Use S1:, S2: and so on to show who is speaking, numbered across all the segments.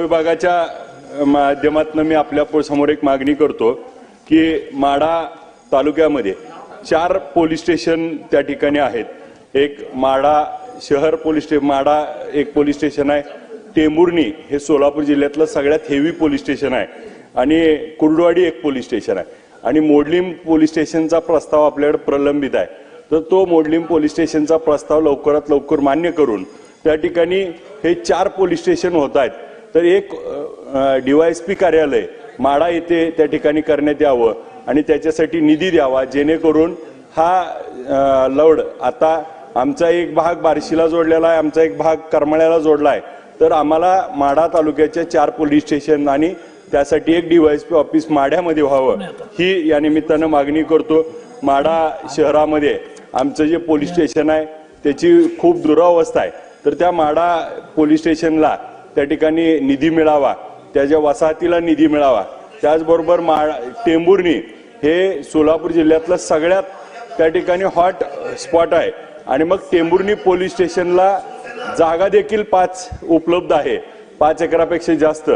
S1: विभागाच्या माध्यमातून मी आपल्यासमोर एक मागणी करतो की माडा तालुक्यामध्ये चार पोलीस स्टेशन त्या ठिकाणी आहेत. एक माडा शहर पोलीस स्टे माडा एक पोलीस स्टेशन आहे. टेंबुर्णी हे सोलापूर जिल्ह्यातलं सगळ्यात हेवी पोलीस स्टेशन आहे. आणि कुर्डवाडी एक पोलीस स्टेशन आहे. आणि मोडलीम पोलीस स्टेशनचा प्रस्ताव आपल्याकडे प्रलंबित आहे. तर तो मोडलीम पोलीस स्टेशनचा प्रस्ताव लवकरात लवकर मान्य करून त्या ठिकाणी हे चार पोलीस स्टेशन होत आहेत. तर एक डीवायएसपी कार्यालय माडा येथे त्या ठिकाणी करण्यात यावं आणि त्याच्यासाठी निधी द्यावा जेणेकरून हा लवड आता आमचा एक भाग बार्शीला जोडलेला आहे आमचा एक भाग करमाळ्याला जोडला आहे. तर आम्हाला माढा तालुक्याच्या चार पोलीस स्टेशन आणि त्यासाठी एक डीवायएसपी ऑफिस माढ्यामध्ये व्हावं ही या निमित्तानं मागणी करतो. माढा शहरामध्ये आमचं जे पोलीस स्टेशन आहे त्याची खूप दुरावस्था आहे. तर त्या माढा पोलीस स्टेशनला त्या ठिकाणी निधी मिळावा त्याच्या वसाहतीला निधी मिळावा त्याचबरोबर मा टेंभुर्णी हे सोलापूर जिल्ह्यातलं सगळ्यात त्या ठिकाणी हॉट स्पॉट आहे. आणि मग टेंभुर्णी पोलीस स्टेशनला जागा देखील पाच उपलब्ध आहे. पाच एकरापेक्षा जास्त.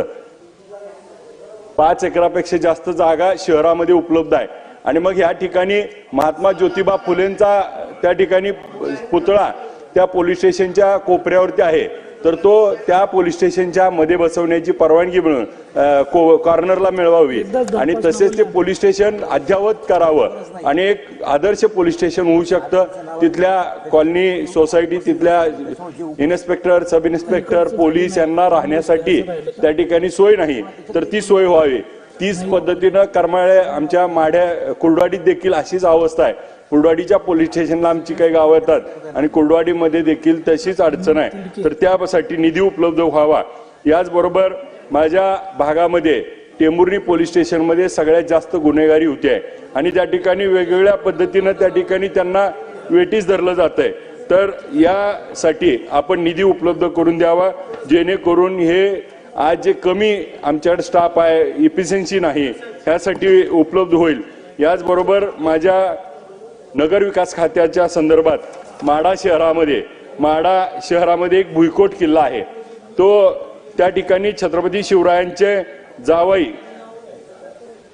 S1: पाच एकरापेक्षा जास्त जागा शहरामध्ये उपलब्ध आहे. आणि मग या ठिकाणी महात्मा ज्योतिबा फुलेंचा त्या ठिकाणी पुतळा त्या पोलीस स्टेशनच्या कोपऱ्यावरती आहे. तर तो त्या पोलीस स्टेशनच्या मध्ये बसवण्याची परवानगी मिळून को- कॉर्नरला मिळवावी. आणि तसेच ते पोलीस स्टेशन अद्यावत करावं. आणि एक आदर्श पोलीस स्टेशन होऊ शकतं. तिथल्या कॉलनी सोसायटी तिथल्या इन्स्पेक्टर सब इन्स्पेक्टर पोलीस यांना राहण्यासाठी त्या ठिकाणी सोय नाही. तर ती सोय व्हावी. तीच पद्धतीनं करमाळे आमच्या माढ्या कुर्डवाडीत देखील अशीच अवस्था आहे. कुर्डवाडीच्या पोलीस स्टेशनला आमची काही गावं येतात आणि कुर्डवाडीमध्ये देखील तशीच अडचण आहे. तर त्यासाठी निधी उपलब्ध व्हावा. याचबरोबर माझ्या भागामध्ये टेंबुर्णी पोलीस स्टेशनमध्ये सगळ्यात जास्त गुन्हेगारी होती आहे. आणि त्या ठिकाणी वेगवेगळ्या पद्धतीनं त्या ठिकाणी त्यांना वेटीस धरलं जात आहे तर यासाठी आपण निधी उपलब्ध करून द्यावा. जेणेकरून हे आज जे कमी आमच्याकडे स्टाफ आहे इफिशियन्सी नाही ह्यासाठी उपलब्ध होईल. याचबरोबर माझ्या नगर विकास खात्याच्या संदर्भात माडा शहरामध्ये माडा शहरामध्ये एक भुईकोट किल्ला आहे. तो त्या ठिकाणी छत्रपती शिवरायांचे जावई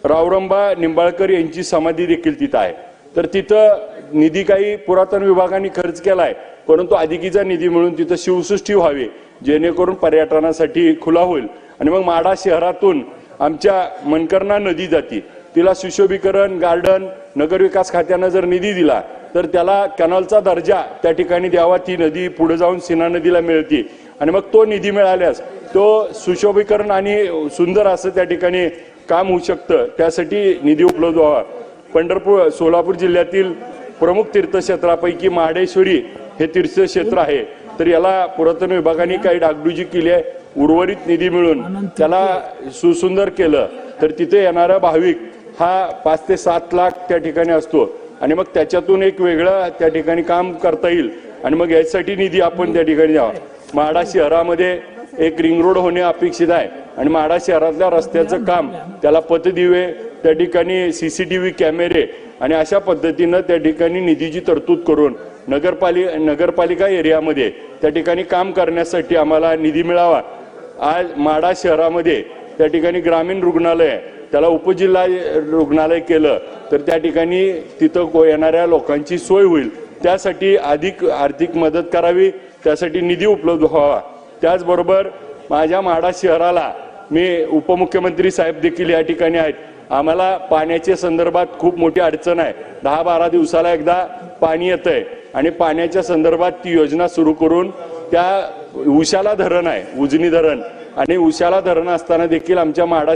S1: रावरंबा निंबाळकर यांची समाधी देखील तिथं आहे. तर तिथं निधी काही पुरातन विभागाने खर्च केलाय परंतु अधिकीचा निधी मिळून तिथं शिवसृष्टी व्हावी जेणेकरून पर्यटनासाठी खुला होईल. आणि मग माडा शहरातून आमच्या मनकर्णा नदी जाती. तिला सुशोभीकरण गार्डन नगरविकास खात्यानं जर निधी दिला तर त्याला कॅनॉलचा दर्जा त्या ठिकाणी द्यावा ती नदी पुढे जाऊन सीना नदीला मिळते. आणि मग तो निधी मिळाल्यास तो सुशोभीकरण आणि सुंदर असं त्या ठिकाणी काम होऊ शकतं. त्यासाठी निधी उपलब्ध व्हावा. पंढरपूर सोलापूर जिल्ह्यातील प्रमुख तीर्थक्षेत्रापैकी महाडेश्वरी हे तीर्थक्षेत्र आहे. तर याला पुरातन विभागाने काही डागडुजी केली आहे. उर्वरित निधी मिळून त्याला सुसुंदर केलं. तर तिथे येणारा भाविक हा पाच ते सात लाख त्या ठिकाणी असतो. आणि मग त्याच्यातून एक वेगळं त्या ठिकाणी काम करता येईल. आणि मग यासाठी निधी आपण त्या ठिकाणी द्यावा. माडा शहरामध्ये एक रिंग रोड होणे अपेक्षित आहे. आणि माडा शहरातल्या रस्त्याचं काम त्याला पथदिवे त्या ठिकाणी सीसीटीव्ही कॅमेरे आणि अशा पद्धतीनं त्या ठिकाणी निधीची तरतूद करून नगरपालि नगरपालिका एरियामध्ये त्या ठिकाणी काम करण्यासाठी आम्हाला निधी मिळावा. आज माडा शहरामध्ये त्या ठिकाणी ग्रामीण रुग्णालय त्याला उपजिल्हा रुग्णालय केलं तर त्या ठिकाणी तिथं को- येणाऱ्या लोकांची सोय होईल. त्यासाठी अधिक आर्थिक मदत करावी त्यासाठी निधी उपलब्ध व्हावा. त्याचबरोबर माझ्या माडा शहराला मी उपमुख्यमंत्री साहेब देखील या ठिकाणी आहेत. आम्हाला पाण्याच्या संदर्भात खूप मोठी अडचण आहे. दहा बारा दिवसाला एकदा पाणी येत आहे आणि पाण्याच्या संदर्भात ती योजना सुरू करून त्या उशाला धरण आहे उजनी धरण. आणि उशाला धरण असताना देखील आमच्या माडा